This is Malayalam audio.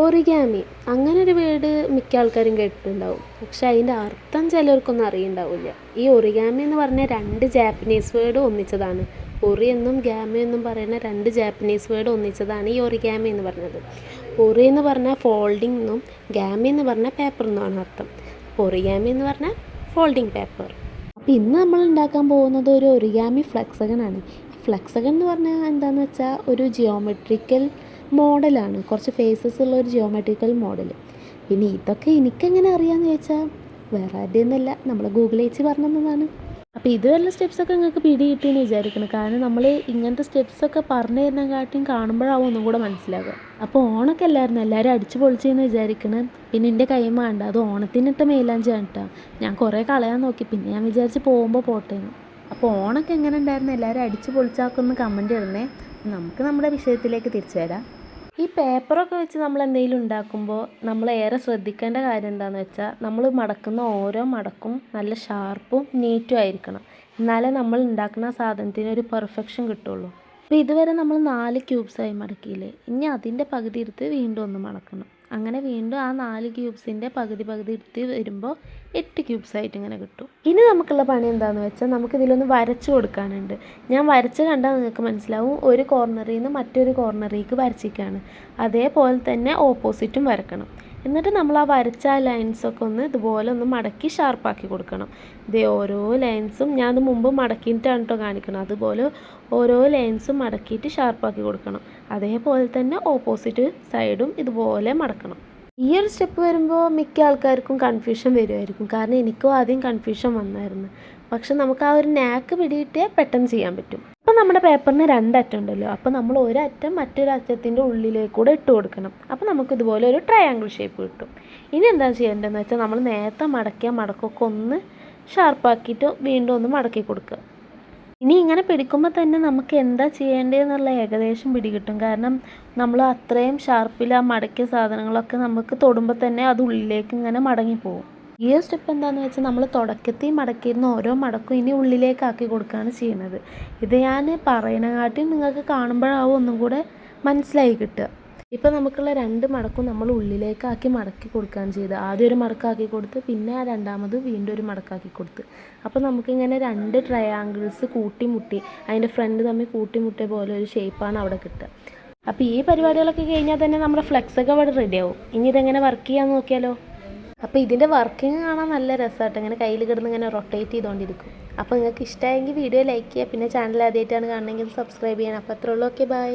ഒറിഗാമി അങ്ങനെ ഒരു വേർഡ് മിക്ക ആൾക്കാരും കേട്ടിട്ടുണ്ടാവും. പക്ഷെ അതിന്റെ അർത്ഥം ചിലർക്കൊന്നും അറിയുണ്ടാവില്ല. ഈ ഒറിഗാമി എന്ന് പറഞ്ഞ രണ്ട് ജാപ്പനീസ് വേർഡ് ഒന്നിച്ചതാണ്. ഒറി എന്നും ഗാമി എന്നും പറയുന്ന രണ്ട് ജാപ്പനീസ് വേർഡ് ഒന്നിച്ചതാണ് ഈ ഒറിഗാമി എന്ന് പറഞ്ഞത്. ഒറി എന്ന് പറഞ്ഞാൽ ഫോൾഡിംഗ് എന്നും ഗാമി എന്ന് പറഞ്ഞാൽ പേപ്പർ എന്നുമാണ് അർത്ഥം. ഒറിഗാമി എന്ന് പറഞ്ഞാൽ ഫോൾഡിംഗ് പേപ്പർ അപ്പോൾ ഇന്ന് നമ്മൾ ഉണ്ടാക്കാൻ പോകുന്നത് ഒരു ഒറിഗാമി ഫ്ലെക്സഗൺ ആണ്. ഫ്ലെക്സഗൺ എന്ന് പറഞ്ഞാൽ എന്താണെന്ന് വെച്ചാൽ ഒരു ജിയോമെട്രിക്കൽ മോഡലാണ്. കുറച്ച് ഫേസസ് ഉള്ള ഒരു ജിയോമെട്രിക്കൽ മോഡൽ പിന്നെ ഇതൊക്കെ എനിക്കെങ്ങനെ അറിയാമെന്ന് ചോദിച്ചാൽ വേറെ ആരുടെയും ഒന്നുമല്ല നമ്മൾ ഗൂഗിൾ ചേച്ചി പറഞ്ഞതാണ് അപ്പോൾ ഇതുവരെയുള്ള സ്റ്റെപ്സൊക്കെ നിങ്ങൾക്ക് പിടി കിട്ടിയെന്ന് വിചാരിക്കണം. കാരണം നമ്മൾ ഇങ്ങനത്തെ സ്റ്റെപ്സൊക്കെ പറഞ്ഞു തരുന്നതിനെക്കാട്ടിയും കാണുമ്പോഴാവും ഒന്നും കൂടെ മനസ്സിലാകുക അപ്പോൾ ഓണൊക്കെ അല്ലായിരുന്നു? എല്ലാവരും അടിച്ചു പൊളിച്ചെന്ന് വിചാരിക്കണം. പിന്നെ എന്റെ കൈ വേണ്ട. അത് ഓണത്തിനിട്ട മേലാഞ്ചി കേട്ടോ. ഞാൻ കുറേ കളയാൻ നോക്കി. പിന്നെ ഞാൻ വിചാരിച്ച് പോകുമ്പോൾ പോട്ടേന്ന്. അപ്പോൾ ഓണൊക്കെ എങ്ങനെ ഉണ്ടായിരുന്നു? എല്ലാവരും അടിച്ചു പൊളിച്ചാക്കൊന്ന് കമന്റ് ഇടണേ. നമുക്ക് നമ്മുടെ വിഷയത്തിലേക്ക് തിരിച്ചു വരാം. ഈ പേപ്പറൊക്കെ വെച്ച് നമ്മൾ എന്തെങ്കിലും ഉണ്ടാക്കുമ്പോൾ നമ്മൾ ഏറെ ശ്രദ്ധിക്കേണ്ട കാര്യം എന്താണെന്ന് വെച്ചാൽ നമ്മൾ മടക്കുന്ന ഓരോ മടക്കും നല്ല ഷാർപ്പും നീറ്റും ആയിരിക്കണം. എന്നാലേ നമ്മൾ ഉണ്ടാക്കുന്ന സാധനത്തിന് ഒരു പെർഫെക്ഷൻ കിട്ടുള്ളൂ. അപ്പോൾ ഇതുവരെ നമ്മൾ നാല് ക്യൂബ്സായി മടക്കിയില്ലേ? ഇനി അതിന്റെ പകുതി എടുത്ത് വീണ്ടും ഒന്ന് മടക്കണം. അങ്ങനെ വീണ്ടും ആ നാല് ക്യൂബ്സിന്റെ പകുതി പകുതി എടുത്ത് വരുമ്പോൾ എട്ട് ക്യൂബ്സ് ആയിട്ട് ഇങ്ങനെ കിട്ടും. ഇനി നമുക്കുള്ള പണി എന്താണെന്ന് വെച്ചാൽ നമുക്ക് ഇതിലൊന്ന് വരച്ചു കൊടുക്കാനുണ്ട്. ഞാൻ വരച്ച് കണ്ടാൽ നിങ്ങൾക്ക് മനസ്സിലാവും ഒരു കോർണറിൽ നിന്ന് മറ്റൊരു കോർണറിലേക്ക് വരച്ചിരിക്കുകയാണ്. അതേപോലെ തന്നെ ഓപ്പോസിറ്റും വരക്കണം. എന്നിട്ട് നമ്മൾ ആ വരച്ച ആ ലൈൻസൊക്കെ ഒന്ന് ഇതുപോലെ ഒന്ന് മടക്കി ഷാർപ്പാക്കി കൊടുക്കണം. ഇതേ ഓരോ ലൈൻസും ഞാൻ അത് മുമ്പ് മടക്കിയിട്ടാണ് കേട്ടോ കാണിക്കണം അതുപോലെ ഓരോ ലൈൻസും മടക്കിയിട്ട് ഷാർപ്പാക്കി കൊടുക്കണം. അതേപോലെ തന്നെ ഓപ്പോസിറ്റ് സൈഡും ഇതുപോലെ മടക്കണം. ഈ ഒരു സ്റ്റെപ്പ് വരുമ്പോൾ മിക്ക ആൾക്കാർക്കും കൺഫ്യൂഷൻ വരുമായിരിക്കും കാരണം എനിക്കും ആദ്യം കൺഫ്യൂഷൻ വന്നായിരുന്നു. പക്ഷെ നമുക്ക് ആ ഒരു നാക്ക് പിടിയിട്ടേ പെട്ടെന്ന് ചെയ്യാൻ പറ്റും. നമ്മുടെ പേപ്പറിന് രണ്ടറ്റം ഉണ്ടല്ലോ. അപ്പോൾ നമ്മൾ ഒരറ്റം മറ്റൊരു അറ്റത്തിന്റെ ഉള്ളിലേക്കൂടെ ഇട്ട് കൊടുക്കണം. അപ്പോൾ നമുക്ക് ഇതുപോലെ ഒരു ട്രയാങ്കിൾ ഷേപ്പ് കിട്ടും. ഇനി എന്താ ചെയ്യേണ്ടതെന്ന് വെച്ചാൽ നമ്മൾ നേരത്തെ മടക്കിയ മടക്കൊക്കെ ഒന്ന് ഷാർപ്പാക്കിയിട്ട് വീണ്ടും ഒന്ന് മടക്കി കൊടുക്കുക. ഇനി ഇങ്ങനെ പിടിക്കുമ്പോൾ തന്നെ നമുക്ക് എന്താ ചെയ്യേണ്ടതെന്നുള്ള ഏകദേശം പിടികിട്ടും. കാരണം നമ്മൾ അത്രയും ഷാർപ്പിൽ ആ മടക്കിയ സാധനങ്ങളൊക്കെ നമുക്ക് തൊടുമ്പോൾ തന്നെ അത് ഉള്ളിലേക്ക് ഇങ്ങനെ മടങ്ങിപ്പോവും ഈ സ്റ്റെപ്പ് എന്താണെന്ന് വെച്ചാൽ നമ്മൾ തുടക്കത്തിൽ മടക്കിയിരുന്ന ഓരോ മടക്കും ഇനി ഉള്ളിലേക്കാക്കി കൊടുക്കുകയാണ് ചെയ്യുന്നത് ഇത് ഞാൻ പറയണകാട്ടിയും നിങ്ങൾക്ക് കാണുമ്പോഴാവും ഒന്നും കൂടെ മനസ്സിലായി കിട്ടുക. ഇപ്പോൾ നമുക്കുള്ള രണ്ട് മടക്കും നമ്മൾ ഉള്ളിലേക്കാക്കി മടക്കി കൊടുക്കുകയാണ് ചെയ്തത്. ആദ്യം ഒരു മടക്കാക്കി കൊടുത്ത് പിന്നെ ആ രണ്ടാമത് വീണ്ടും ഒരു മടക്കാക്കി കൊടുത്ത്. അപ്പോൾ നമുക്കിങ്ങനെ രണ്ട് ട്രയാങ്കിൾസ് കൂട്ടിമുട്ടി അതിന്റെ ഫ്രണ്ട് തമ്മിൽ കൂട്ടിമുട്ടിയ പോലെ ഒരു ഷേപ്പാണ് അവിടെ കിട്ടുക. അപ്പോൾ ഈ പരിപാടികളൊക്കെ കഴിഞ്ഞാൽ തന്നെ നമ്മുടെ ഫ്ലെക്സൊക്കെ അവിടെ റെഡിയാവും ഇനി ഇതെങ്ങനെ വർക്ക് ചെയ്യാൻ നോക്കിയാലോ? അപ്പോൾ ഇതിന്റെ വർക്കിംഗ് കാണാൻ നല്ല രസമായിട്ട് ഇങ്ങനെ കയ്യിൽ കിടന്ന് ഇങ്ങനെ റൊട്ടേറ്റ് ചെയ്തുകൊണ്ടിരിക്കും അപ്പോൾ നിങ്ങൾക്ക് ഇഷ്ടമായെങ്കിൽ വീഡിയോ ലൈക്ക് ചെയ്യുക പിന്നെ ചാനൽ ആദ്യമായിട്ടാണ് കാണണമെങ്കിൽ സബ്സ്ക്രൈബ് ചെയ്യണം അപ്പോൾ അത്രേ ഉള്ളൂ. Okay bye